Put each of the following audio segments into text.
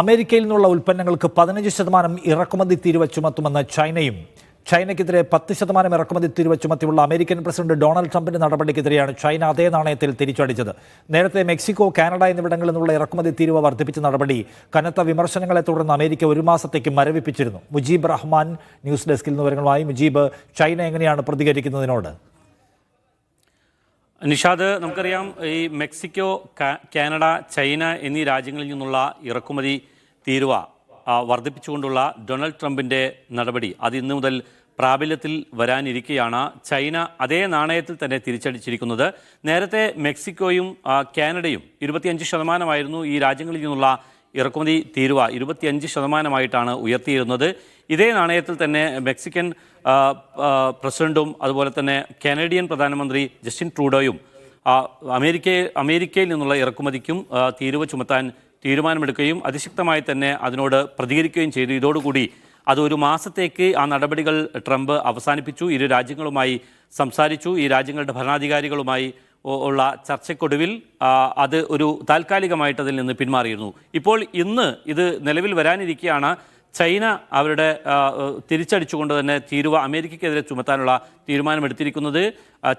അമേരിക്കയിൽ നിന്നുള്ള ഉൽപ്പന്നങ്ങൾക്ക് പതിനഞ്ച് ശതമാനം ഇറക്കുമതി തീരുവ ചുമത്തുമെന്ന് ചൈനയും. ചൈനയ്ക്കെതിരെ പത്ത് ശതമാനം ഇറക്കുമതി തീരുവ ചുമത്തിയുള്ള അമേരിക്കൻ പ്രസിഡന്റ് ഡൊണാൾഡ് ട്രംപിന്റെ നടപടിക്കെതിരെയാണ് ചൈന അതേ നാണയത്തിൽ തിരിച്ചടിച്ചത്. നേരത്തെ മെക്സിക്കോ കാനഡ എന്നിവിടങ്ങളിൽ നിന്നുള്ള ഇറക്കുമതി തീരുവ വർദ്ധിപ്പിച്ച നടപടി കനത്ത വിമർശനങ്ങളെ തുടർന്ന് അമേരിക്ക ഒരു മാസത്തേക്ക് മരവിപ്പിച്ചിരുന്നു. മുജീബ് റഹ്മാൻ ന്യൂസ് ഡെസ്കിൽ നിന്ന് വിവരങ്ങളുമായി. മുജീബ് ചൈന എങ്ങനെയാണ് പ്രതികരിക്കുന്നതിനോട്? നിഷാദ് നമുക്കറിയാം ഈ മെക്സിക്കോ കാനഡ ചൈന എന്നീ രാജ്യങ്ങളിൽ നിന്നുള്ള ഇറക്കുമതി തീരുവ വർദ്ധിപ്പിച്ചുകൊണ്ടുള്ള ഡൊണാൾഡ് ട്രംപിന്റെ നടപടി അത് ഇന്നു മുതൽ പ്രാബല്യത്തിൽ വരാനിരിക്കെയാണ്. ചൈന അതേ നാണയത്തിൽ തന്നെ തിരിച്ചടിച്ചിരിക്കുന്നത്. നേരത്തെ മെക്സിക്കോയും കാനഡയും ഇരുപത്തിയഞ്ച് ശതമാനമായിരുന്നു ഈ രാജ്യങ്ങളിൽ നിന്നുള്ള ഇറക്കുമതി തീരുവ ഇരുപത്തിയഞ്ച് ശതമാനമായിട്ടാണ് ഉയർത്തിയിരുന്നത്. ഇതേ നാണയത്തിൽ തന്നെ മെക്സിക്കൻ പ്രസിഡന്റും അതുപോലെ തന്നെ കനേഡിയൻ പ്രധാനമന്ത്രി ജസ്റ്റിൻ ട്രൂഡോയും അമേരിക്ക അമേരിക്കയിൽ നിന്നുള്ള ഇറക്കുമതിക്കും തീരുവ ചുമത്താൻ തീരുമാനമെടുക്കുകയും അതിശക്തമായി തന്നെ അതിനോട് പ്രതികരിക്കുകയും ചെയ്തു. ഇതോടുകൂടി അത് ഒരു മാസത്തേക്ക് ആ നടപടികൾ ട്രംപ് അവസാനിപ്പിച്ചു. ഇരു രാജ്യങ്ങളുമായി സംസാരിച്ചു. ഈ രാജ്യങ്ങളുടെ ഭരണാധികാരികളുമായി ഉള്ള ചർച്ചയ്ക്കൊടുവിൽ അത് ഒരു താൽക്കാലികമായിട്ട് അതിൽ നിന്ന് പിന്മാറിയിരുന്നു. ഇപ്പോൾ ഇന്ന് ഇത് നിലവിൽ വരാനിരിക്കുകയാണ് ചൈന അവരുടെ തിരിച്ചടിച്ചുകൊണ്ട് തന്നെ തീരുവ അമേരിക്കയ്ക്കെതിരെ ചുമത്താനുള്ള തീരുമാനമെടുത്തിരിക്കുന്നത്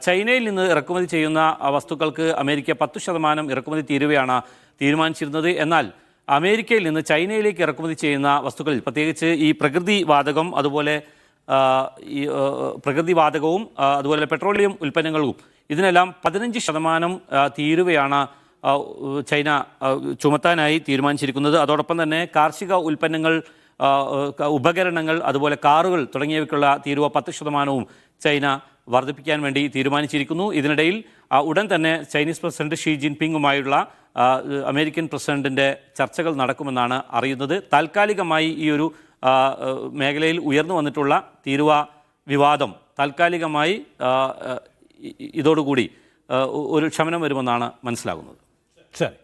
ചൈനയിൽ നിന്ന് ഇറക്കുമതി ചെയ്യുന്ന വസ്തുക്കൾക്ക് അമേരിക്ക പത്ത് ശതമാനം ഇറക്കുമതി തീരുവയാണ് തീരുമാനിച്ചിരുന്നത്. എന്നാൽ അമേരിക്കയിൽ നിന്ന് ചൈനയിലേക്ക് ഇറക്കുമതി ചെയ്യുന്ന വസ്തുക്കളിൽ പ്രത്യേകിച്ച് ഈ പ്രകൃതി വാതകം അതുപോലെ ഈ പ്രകൃതിവാതകവും അതുപോലെ പെട്രോളിയം ഉൽപ്പന്നങ്ങളും ഇതിനെല്ലാം പതിനഞ്ച് ശതമാനം തീരുവയാണ് ചൈന ചുമത്താനായി തീരുമാനിച്ചിരിക്കുന്നത്. അതോടൊപ്പം തന്നെ കാർഷിക ഉൽപ്പന്നങ്ങൾ ഉപകരണങ്ങൾ അതുപോലെ കാറുകൾ തുടങ്ങിയവയ്ക്കുള്ള തീരുവ പത്ത് ശതമാനവും ചൈന വർദ്ധിപ്പിക്കാൻ വേണ്ടി തീരുമാനിച്ചിരിക്കുന്നു. ഇതിനിടയിൽ ഉടൻ തന്നെ ചൈനീസ് പ്രസിഡന്റ് ഷീ ജിൻപിങ്ങുമായുള്ള അമേരിക്കൻ പ്രസിഡന്റിന്റെ ചർച്ചകൾ നടക്കുമെന്നാണ് അറിയുന്നത്. താൽക്കാലികമായി ഈ ഒരു മേഖലയിൽ ഉയർന്നു വന്നിട്ടുള്ള തീരുവ വിവാദം താൽക്കാലികമായി ഇതോടുകൂടി ഒരു ക്ഷമനം വരുമെന്നാണ് മനസ്സിലാകുന്നത്. ശരി.